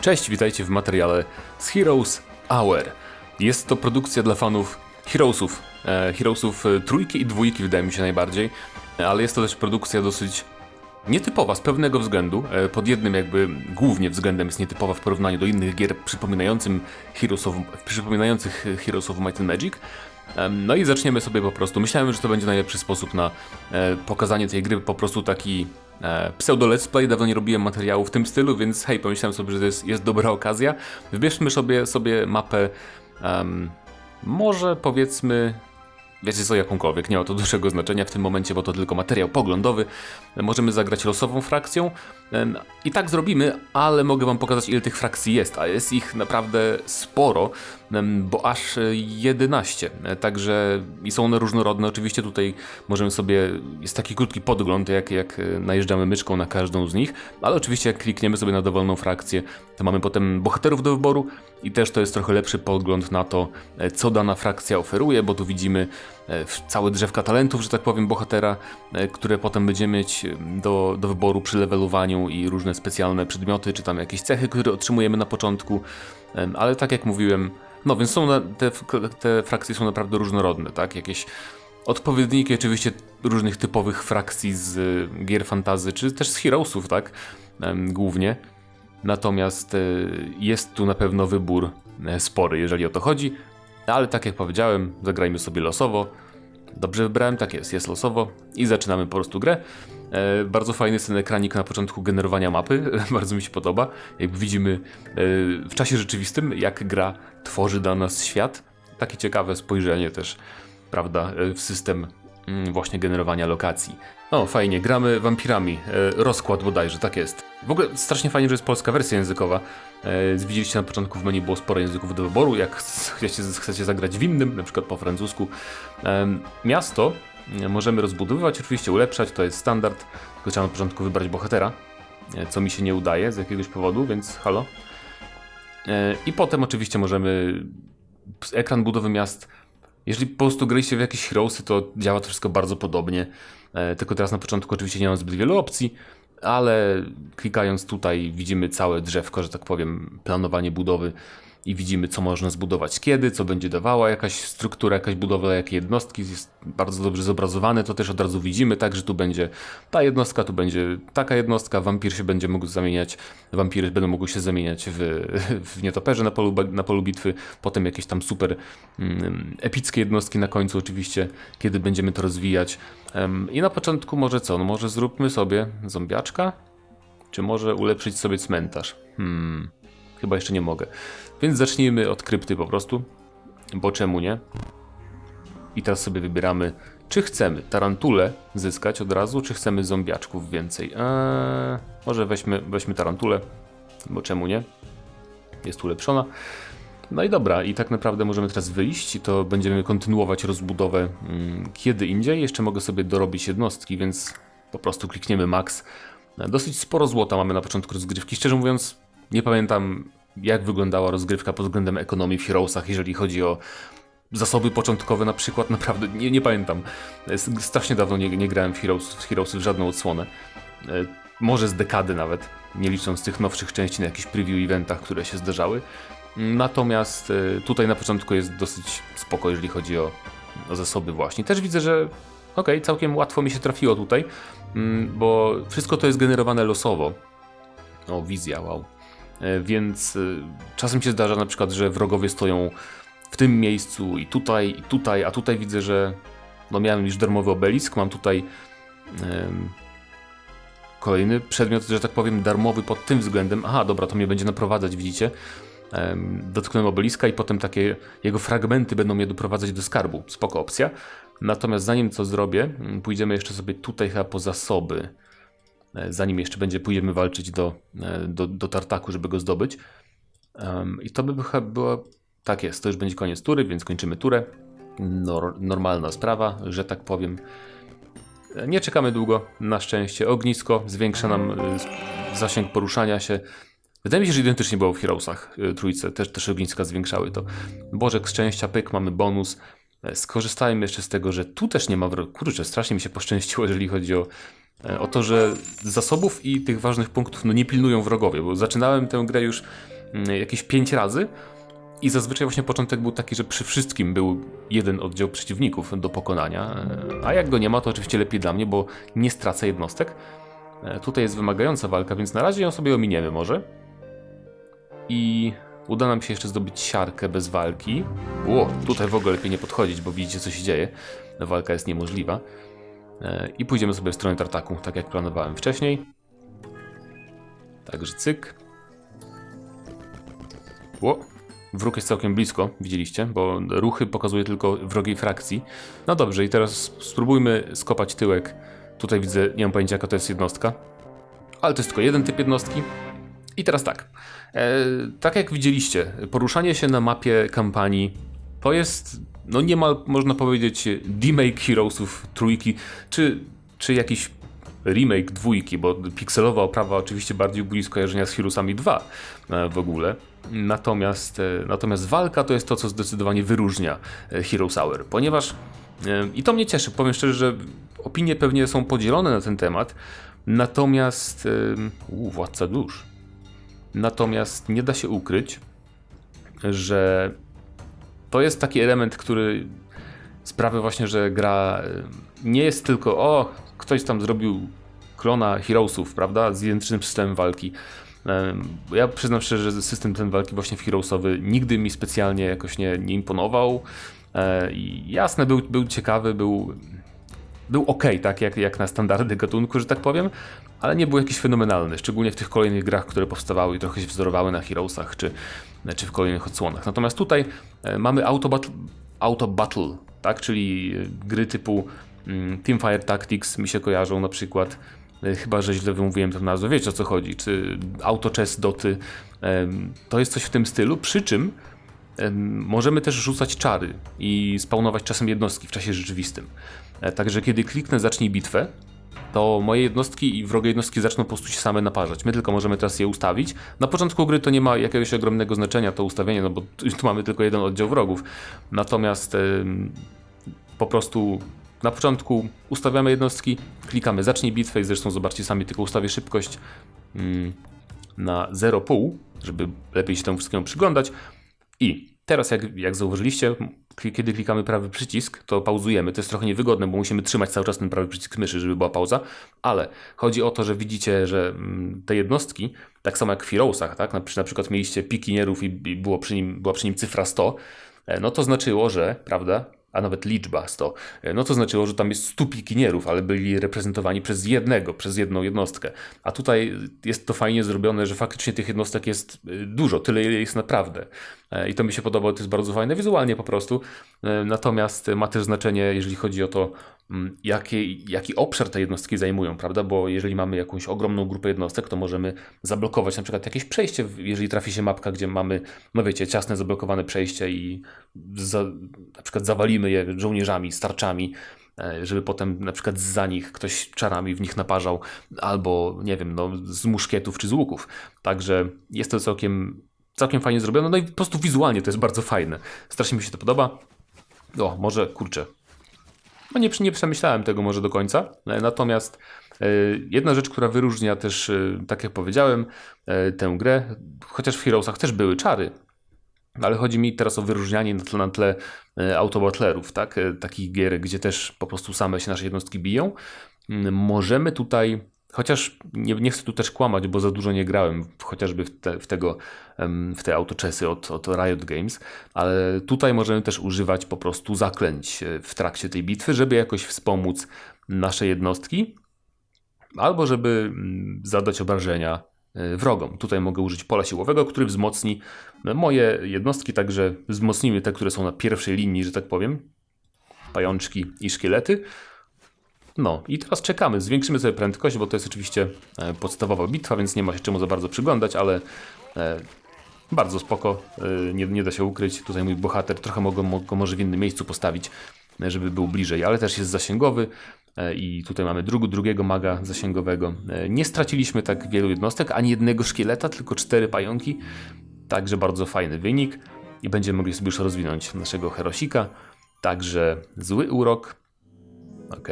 Cześć, witajcie w materiale z Heroes Hour. Jest to produkcja dla fanów Heroesów. E, Heroesów e, trójki i dwójki wydaje mi się najbardziej, ale jest to też produkcja dosyć nietypowa z pewnego względu. E, Pod jednym jakby głównie względem jest nietypowa w porównaniu do innych gier przypominającym Heroes of, przypominających Heroes of Might and Magic. No i zaczniemy sobie po prostu. Myślałem, że to będzie najlepszy sposób na pokazanie tej gry, po prostu taki e, pseudo let's play. Dawno nie robiłem materiału w tym stylu, więc hej, pomyślałem sobie, że to jest, jest dobra okazja. Wybierzmy sobie, sobie mapę, em, może powiedzmy, wiecie co, jakąkolwiek, nie ma to dużego znaczenia w tym momencie, bo to tylko materiał poglądowy. Możemy zagrać losową frakcją i tak zrobimy, ale mogę wam pokazać ile tych frakcji jest, a jest ich naprawdę sporo, bo aż e, 11, E, także i są one różnorodne, oczywiście tutaj możemy sobie, jest taki krótki podgląd, jak, jak e, najeżdżamy myszką na każdą z nich, ale oczywiście jak klikniemy sobie na dowolną frakcję, to mamy potem bohaterów do wyboru i też to jest trochę lepszy podgląd na to, e, co dana frakcja oferuje, bo tu widzimy e, całe drzewka talentów, że tak powiem, bohatera, e, które potem będziemy mieć e, do, do wyboru przy levelowaniu i różne specjalne przedmioty, czy tam jakieś cechy, które otrzymujemy na początku, ale tak jak mówiłem, no więc są te, te frakcje są naprawdę różnorodne, tak? Jakieś odpowiedniki oczywiście różnych typowych frakcji z y, gier fantazy, czy też z Heroesów, tak? Głównie. Natomiast y, jest tu na pewno wybór e, spory, jeżeli o to chodzi. Ale tak jak powiedziałem, zagrajmy sobie losowo. Dobrze wybrałem, tak jest, jest losowo i zaczynamy po prostu grę. E, bardzo fajny jest ten ekranik na początku generowania mapy, bardzo mi się podoba. Jakby widzimy e, w czasie rzeczywistym, jak gra tworzy dla nas świat. Takie ciekawe spojrzenie też, prawda, e, w system mm, właśnie generowania lokacji. O, fajnie, gramy wampirami. Rozkład bodajże, tak jest. W ogóle strasznie fajnie, że jest polska wersja językowa. Widzieliście na początku w menu było sporo języków do wyboru. Jak chcecie, chcecie zagrać w innym, na przykład po francusku. Miasto możemy rozbudowywać, oczywiście ulepszać, to jest standard. Tylko trzeba na początku wybrać bohatera, e, co mi się nie udaje z jakiegoś powodu, więc halo. E, I potem oczywiście możemy ekran budowy miast. Jeżeli po prostu graliście w jakieś Heroesy, to działa to wszystko bardzo podobnie. E, Tylko teraz na początku oczywiście nie mam zbyt wielu opcji, ale klikając tutaj widzimy całe drzewko, że tak powiem, planowanie budowy i widzimy, co można zbudować kiedy, co będzie dawała jakaś struktura, jakaś budowa, jakie jednostki. Jest bardzo dobrze zobrazowane, to też od razu widzimy, tak, że tu będzie ta jednostka, tu będzie taka jednostka, wampir się będzie mógł zamieniać, wampiry będą mogły się zamieniać w, w nietoperze na polu, na polu bitwy, potem jakieś tam super mm, epickie jednostki na końcu oczywiście, kiedy będziemy to rozwijać. Em, I na początku może co? No może zróbmy sobie zombiaczka? Czy może ulepszyć sobie cmentarz? Hmm, chyba jeszcze nie mogę. Więc zacznijmy od krypty po prostu, bo czemu nie? I teraz sobie wybieramy, czy chcemy tarantulę zyskać od razu, czy chcemy zombiaczków więcej. Eee, może weźmy, weźmy tarantulę, bo czemu nie? Jest ulepszona. No i dobra, i tak naprawdę możemy teraz wyjść i to będziemy kontynuować rozbudowę mm, kiedy indziej. Jeszcze mogę sobie dorobić jednostki, więc po prostu klikniemy max. Dosyć sporo złota mamy na początku rozgrywki. Szczerze mówiąc, nie pamiętam jak wyglądała rozgrywka pod względem ekonomii w Heroesach, jeżeli chodzi o zasoby początkowe na przykład, naprawdę nie, nie pamiętam. Strasznie dawno nie, nie grałem w Heroes, w Heroesy w żadną odsłonę. E, Może z dekady nawet, nie licząc tych nowszych części na jakichś preview eventach, które się zdarzały. Natomiast e, tutaj na początku jest dosyć spoko, jeżeli chodzi o, o zasoby właśnie. Też widzę, że okej, całkiem łatwo mi się trafiło tutaj, mm, bo wszystko to jest generowane losowo. O, wizja, wow. E, Więc y, czasem się zdarza na przykład, że wrogowie stoją w tym miejscu i tutaj, i tutaj, a tutaj widzę, że no miałem już darmowy obelisk, mam tutaj em, kolejny przedmiot, że tak powiem, darmowy pod tym względem. Aha, dobra, to mnie będzie naprowadzać, widzicie? Em, dotknąłem obeliska i potem takie jego fragmenty będą mnie doprowadzać do skarbu. Spoko opcja. Natomiast zanim to zrobię, mm, pójdziemy jeszcze sobie tutaj chyba po zasoby. E, Zanim jeszcze będzie, pójdziemy walczyć do, e, do, do tartaku, żeby go zdobyć. Em, I to by chyba było. Tak jest, to już będzie koniec tury, więc kończymy turę. Nor, normalna sprawa, że tak powiem. E, Nie czekamy długo, na szczęście. Ognisko zwiększa nam zasięg poruszania się. Wydaje mi się, że identycznie było w Heroesach trójce, też, też ogniska zwiększały to. Bożek szczęścia, pyk, mamy bonus. Skorzystajmy jeszcze z tego, że tu też nie ma. Kurczę, strasznie mi się poszczęściło, jeżeli chodzi o o to, że zasobów i tych ważnych punktów no, nie pilnują wrogowie, bo zaczynałem tę grę już mm, jakieś 5 razy i zazwyczaj właśnie początek był taki, że przy wszystkim był jeden oddział przeciwników do pokonania, e, a jak go nie ma, to oczywiście lepiej dla mnie, bo nie stracę jednostek. E, Tutaj jest wymagająca walka, więc na razie ją sobie ominiemy może. I uda nam się jeszcze zdobyć siarkę bez walki. Ło, tutaj w ogóle lepiej nie podchodzić, bo widzicie co się dzieje. Walka jest niemożliwa. E, I pójdziemy sobie w stronę tartaku, tak jak planowałem wcześniej. Także cyk. Ło, wróg jest całkiem blisko, widzieliście, bo ruchy pokazuje tylko wrogiej frakcji. No dobrze, i teraz spróbujmy skopać tyłek. Tutaj widzę, nie mam pojęcia jaka to jest jednostka. Ale to jest tylko jeden typ jednostki. I teraz tak. E, tak jak widzieliście, poruszanie się na mapie kampanii to jest, no niemal można powiedzieć, remake Heroesów trójki, czy, czy jakiś remake dwójki, bo pikselowa oprawa oczywiście bardziej budzi skojarzenia z Heroesami 2 e, w ogóle. Natomiast, e, natomiast walka to jest to, co zdecydowanie wyróżnia e, Heroes Hour, ponieważ i to mnie cieszy, powiem szczerze, że opinie pewnie są podzielone na ten temat, natomiast u, Władca Dusz. Natomiast nie da się ukryć, że to jest taki element, który sprawia właśnie, że gra y, nie jest tylko o, ktoś tam zrobił klona Heroesów, prawda, z identycznym systemem walki. Ja przyznam szczerze, że system ten walki właśnie w Heroesowy nigdy mi specjalnie jakoś nie, nie imponował. E, jasne, był, był ciekawy, był, był ok, tak jak, jak na standardy gatunku, że tak powiem, ale nie był jakiś fenomenalny, szczególnie w tych kolejnych grach, które powstawały i trochę się wzorowały na Heroesach czy, czy w kolejnych odsłonach. Natomiast tutaj e, mamy auto battle, auto battle tak, czyli e, gry typu mm, Teamfire Tactics mi się kojarzą na przykład, e, chyba że źle wymówiłem tę nazwę, wiecie o co chodzi, czy Auto Chess Doty, to jest coś w tym stylu, przy czym Em, Możemy też rzucać czary i spawnować czasem jednostki w czasie rzeczywistym. Także kiedy kliknę zacznij bitwę, to moje jednostki i wrogie jednostki zaczną po prostu się same naparzać. My tylko możemy teraz je ustawić. Na początku gry to nie ma jakiegoś ogromnego znaczenia to ustawienie, no bo tu mamy tylko jeden oddział wrogów. Natomiast po prostu na początku ustawiamy jednostki, klikamy zacznij bitwę i zresztą zobaczcie sami, tylko ustawię szybkość mm, na 0,5, żeby lepiej się temu wszystkiemu przyglądać. I teraz, jak, jak zauważyliście, kiedy klikamy prawy przycisk, to pauzujemy. To jest trochę niewygodne, bo musimy trzymać cały czas ten prawy przycisk myszy, żeby była pauza, ale chodzi o to, że widzicie, że mm, te jednostki, tak samo jak w Heroesach, tak? na, przy- na przykład mieliście pikinierów i, i było przy nim, była przy nim cyfra 100, e, no to znaczyło, że, prawda, a nawet liczba 100, e, no to znaczyło, że tam jest 100 pikinierów, ale byli reprezentowani przez jednego, przez jedną jednostkę. A tutaj jest to fajnie zrobione, że faktycznie tych jednostek jest e, dużo, tyle ile jest naprawdę. E, I to mi się podoba, to jest bardzo fajne wizualnie po prostu. Natomiast ma też znaczenie, jeżeli chodzi o to, jaki, jaki obszar te jednostki zajmują, prawda? Bo jeżeli mamy jakąś ogromną grupę jednostek, to możemy zablokować na przykład jakieś przejście, jeżeli trafi się mapka, gdzie mamy, no wiecie, ciasne, zablokowane przejście i za, na przykład zawalimy je żołnierzami, starczami, e, żeby potem na przykład za nich ktoś czarami w nich naparzał, albo nie wiem, no, z muszkietów czy z łuków. Także jest to całkiem, całkiem fajnie zrobione, no i po prostu wizualnie to jest bardzo fajne. Strasznie mi się to podoba. O, może kurczę. No nie, nie przemyślałem tego może do końca. E, Natomiast e, jedna rzecz, która wyróżnia też, e, tak jak powiedziałem, tę grę, chociaż w Heroesach też były czary, ale chodzi mi teraz o wyróżnianie na tle, na tle tak? Takich gier, gdzie też po prostu same się nasze jednostki biją. Mm, Możemy tutaj, chociaż nie, nie chcę tu też kłamać, bo za dużo nie grałem, chociażby w te, w tego, w te autoczesy od, od Riot Games, ale tutaj możemy też używać po prostu zaklęć e, w trakcie tej bitwy, żeby jakoś wspomóc nasze jednostki, albo żeby mm, zadać obrażenia e, wrogom. Tutaj mogę użyć pola siłowego, który wzmocni e, moje jednostki, także wzmocnimy te, które są na pierwszej linii, że tak powiem. Pajączki i szkielety. No i teraz czekamy. Zwiększymy sobie prędkość, bo to jest oczywiście e, podstawowa bitwa, więc nie ma się czemu za bardzo przyglądać, ale e, bardzo spoko. E, nie, nie da się ukryć. Tutaj mój bohater trochę mogę mo- go może w innym miejscu postawić, żeby był bliżej, ale też jest zasięgowy. I tutaj mamy drugu, drugiego maga zasięgowego. Nie straciliśmy tak wielu jednostek, ani jednego szkieleta, tylko cztery pająki. Także bardzo fajny wynik i będziemy mogli sobie już rozwinąć naszego herosika. Także zły urok. Ok.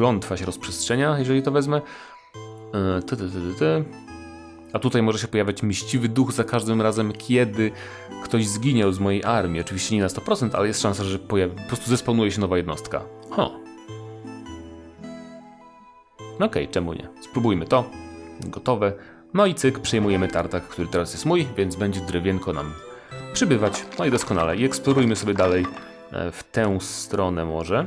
Klątwa się rozprzestrzenia, jeżeli to wezmę. E, ty, ty, ty, ty. A tutaj może się pojawiać mściwy duch za każdym razem, kiedy ktoś zginął z mojej armii. Oczywiście nie na 100%, ale jest szansa, że pojawi, po prostu zespawnuje się nowa jednostka. Ho. No Okej, czemu nie? Spróbujmy to. Gotowe. No i cyk, przejmujemy tartak, który teraz jest mój, więc będzie drewienko nam przybywać. No i doskonale. I eksplorujmy sobie dalej e, w tę stronę może.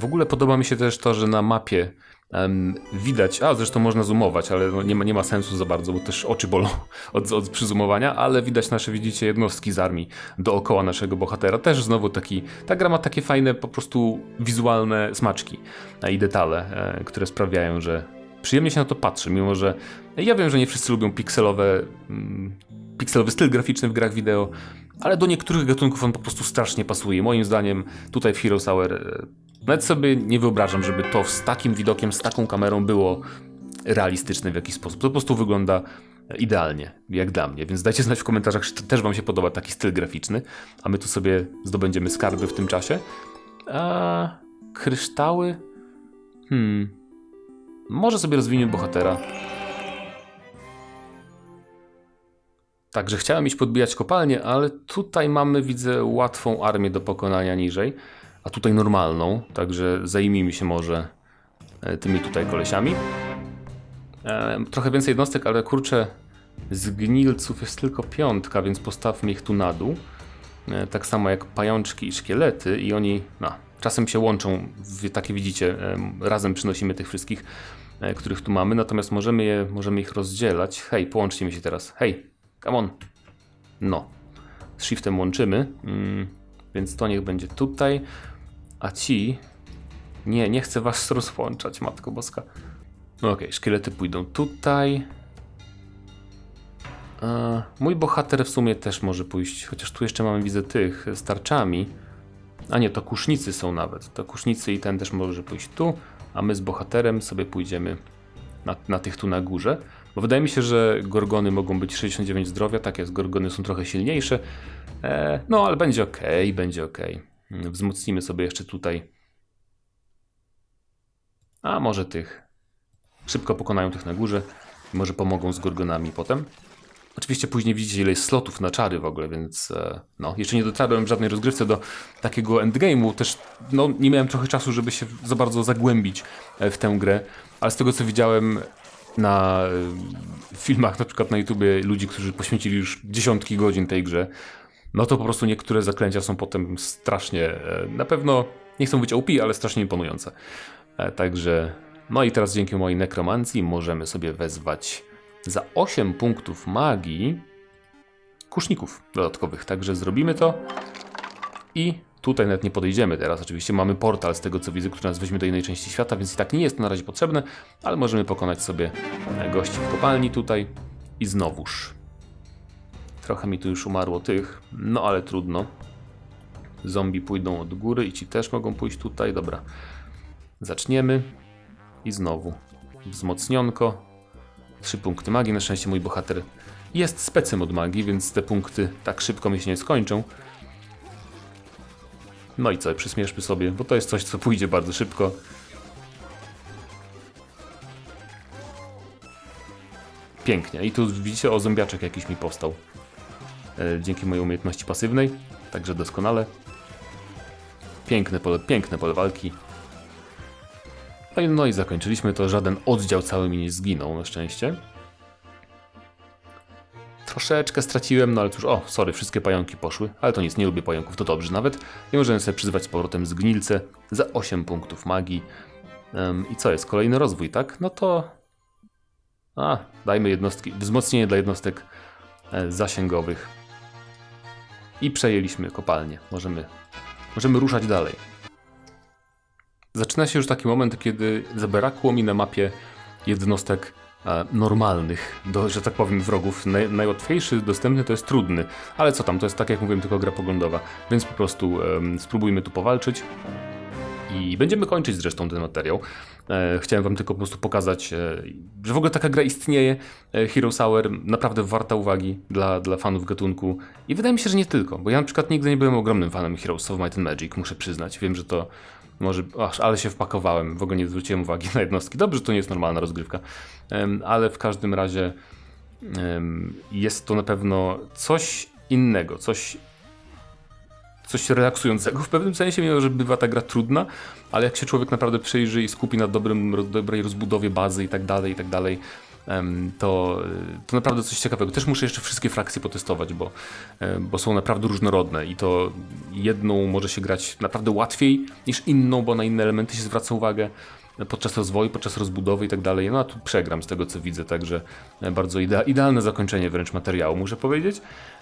W ogóle podoba mi się też to, że na mapie em, widać, a zresztą można zoomować, ale no nie, ma, nie ma sensu za bardzo, bo też oczy bolą od, od przyzoomowania, ale widać nasze, widzicie, jednostki z armii dookoła naszego bohatera. Też znowu taki, ta gra ma takie fajne po prostu wizualne smaczki i detale, e, które sprawiają, że przyjemnie się na to patrzy, mimo że ja wiem, że nie wszyscy lubią pikselowe, mm, pikselowy styl graficzny w grach wideo, ale do niektórych gatunków on po prostu strasznie pasuje. Moim zdaniem tutaj w Heroes Hour e, nawet sobie nie wyobrażam, żeby to z takim widokiem, z taką kamerą było realistyczne w jakiś sposób. To po prostu wygląda idealnie, jak dla mnie. Więc dajcie znać w komentarzach, czy też wam się podoba taki styl graficzny, a my tu sobie zdobędziemy skarby w tym czasie. A kryształy? Hmm. Może sobie rozwiniemy bohatera. Także chciałem iść podbijać kopalnię, ale tutaj mamy, widzę, łatwą armię do pokonania niżej, a tutaj normalną, także zajmijmy się może e, tymi tutaj kolesiami. E, trochę więcej jednostek, ale kurczę, zgnilców jest tylko piątka, więc postawmy ich tu na dół. E, tak samo jak pajączki i szkielety i oni, no, czasem się łączą, takie widzicie, em, razem przynosimy tych wszystkich, e, których tu mamy, natomiast możemy, je, możemy ich rozdzielać. Hej, połączcie mi się teraz, hej, come on. No, z shiftem łączymy, mm, więc to niech będzie tutaj, a ci... Nie, nie chcę was rozłączać, Matko Boska. No Okej, szkielety pójdą tutaj. Mój bohater w sumie też może pójść, chociaż tu jeszcze mamy, widzę, tych z tarczami. A nie, to kusznicy są nawet. To kusznicy i ten też może pójść tu, a my z bohaterem sobie pójdziemy na, na tych tu na górze. Bo wydaje mi się, że gorgony mogą być 69 zdrowia, tak jest, gorgony są trochę silniejsze. E, no, ale będzie ok, będzie ok. Wzmocnimy sobie jeszcze tutaj. A może tych. Szybko pokonają tych na górze. Może pomogą z gorgonami potem. Oczywiście później widzicie ile jest slotów na czary w ogóle, więc e, no, jeszcze nie dotarłem w żadnej rozgrywce do takiego endgame'u, też no, nie miałem trochę czasu, żeby się za bardzo zagłębić e, w tę grę, ale z tego co widziałem na e, filmach na przykład na YouTubie ludzi, którzy poświęcili już dziesiątki godzin tej grze, no to po prostu niektóre zaklęcia są potem strasznie, e, na pewno nie chcą być OP, ale strasznie imponujące. E, Także, no i teraz dzięki mojej nekromancji możemy sobie wezwać za 8 punktów magii kuszników dodatkowych. Także zrobimy to i tutaj nawet nie podejdziemy teraz. Oczywiście mamy portal z tego co widzę, który nas weźmie do innej części świata, więc i tak nie jest to na razie potrzebne, ale możemy pokonać sobie e, gości w kopalni tutaj i znowuż. Trochę mi tu już umarło tych, no ale trudno. Zombie pójdą od góry i ci też mogą pójść tutaj. Dobra, zaczniemy i znowu wzmocnionko. Trzy punkty magii. Na szczęście mój bohater jest specem od magii, więc te punkty tak szybko mi się nie skończą. No i co, przysmieszmy sobie, bo to jest coś, co pójdzie bardzo szybko. Pięknie. I tu widzicie, o zombiaczek jakiś mi powstał. E, dzięki mojej umiejętności pasywnej. Także doskonale. Piękne pole, piękne pole walki. No i, no i zakończyliśmy to. Żaden oddział cały mi nie zginął, na szczęście. Troszeczkę straciłem, no ale cóż, o, sorry, wszystkie pająki poszły, ale to nic, nie lubię pająków, to dobrze nawet. I możemy sobie przyzwać z powrotem zgnilce za 8 punktów magii. Em, I co jest? Kolejny rozwój, tak? No to... A, dajmy jednostki, wzmocnienie dla jednostek e, zasięgowych. I przejęliśmy kopalnię. Możemy, możemy ruszać dalej. Zaczyna się już taki moment, kiedy zabrakło mi na mapie jednostek normalnych, do, że tak powiem, wrogów. Naj, najłatwiejszy dostępny to jest trudny, ale co tam, to jest tak jak mówiłem, tylko gra poglądowa, więc po prostu em, spróbujmy tu powalczyć. I będziemy kończyć zresztą ten materiał. E, chciałem wam tylko po prostu pokazać, e, że w ogóle taka gra istnieje. E, Hero Hour naprawdę warta uwagi dla, dla fanów gatunku. I wydaje mi się, że nie tylko, bo ja na przykład nigdy nie byłem ogromnym fanem Heroes of Might and Magic, muszę przyznać. Wiem, że to Może, aż, ale się wpakowałem, w ogóle nie zwróciłem uwagi na jednostki. Dobrze, że to nie jest normalna rozgrywka, ale w każdym razie jest to na pewno coś innego, coś coś relaksującego w pewnym sensie, mimo że bywa ta gra trudna, ale jak się człowiek naprawdę przyjrzy i skupi na dobrym, dobrej rozbudowie bazy i tak dalej, i tak dalej, to, y, to naprawdę coś ciekawego. Też muszę jeszcze wszystkie frakcje potestować, bo, e, bo są naprawdę różnorodne i to jedną może się grać naprawdę łatwiej niż inną, bo na inne elementy się zwraca uwagę podczas rozwoju, podczas rozbudowy i tak dalej. No a tu przegram z tego co widzę, także e, bardzo idea- idealne zakończenie wręcz materiału, muszę powiedzieć.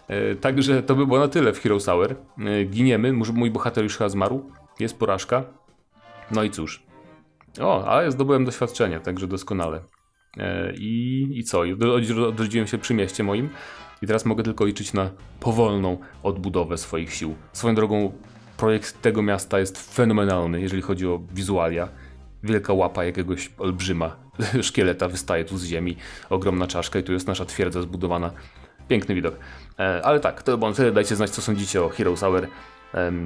E, Także to by było na tyle w Hero Hour. E, Giniemy, mój bohater już chyba zmarł, jest porażka. No i cóż. O, ale zdobyłem doświadczenie, także doskonale. E, I, i co? Odrodziłem się przy mieście moim i teraz mogę tylko liczyć na powolną odbudowę swoich sił. Swoją drogą, projekt tego miasta jest fenomenalny, jeżeli chodzi o wizualia. Wielka łapa jakiegoś olbrzyma szkieleta wystaje tu z ziemi, ogromna czaszka i tu jest nasza twierdza zbudowana. Piękny widok. E, ale tak, to tyle. Dajcie znać, co sądzicie o Hero Hour.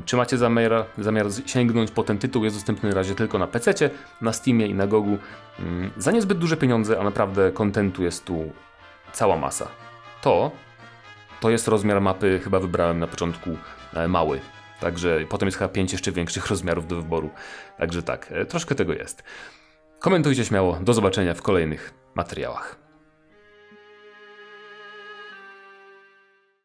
Czy macie zamiar, zamiar sięgnąć po ten tytuł? Jest dostępny na razie tylko na PC, na Steamie i na Gogu. Mm, Za niezbyt duże pieniądze, a naprawdę kontentu jest tu cała masa. To, to jest rozmiar mapy, chyba wybrałem na początku e, mały. Także potem jest chyba pięć jeszcze większych rozmiarów do wyboru. Także tak, e, troszkę tego jest. Komentujcie śmiało. Do zobaczenia w kolejnych materiałach.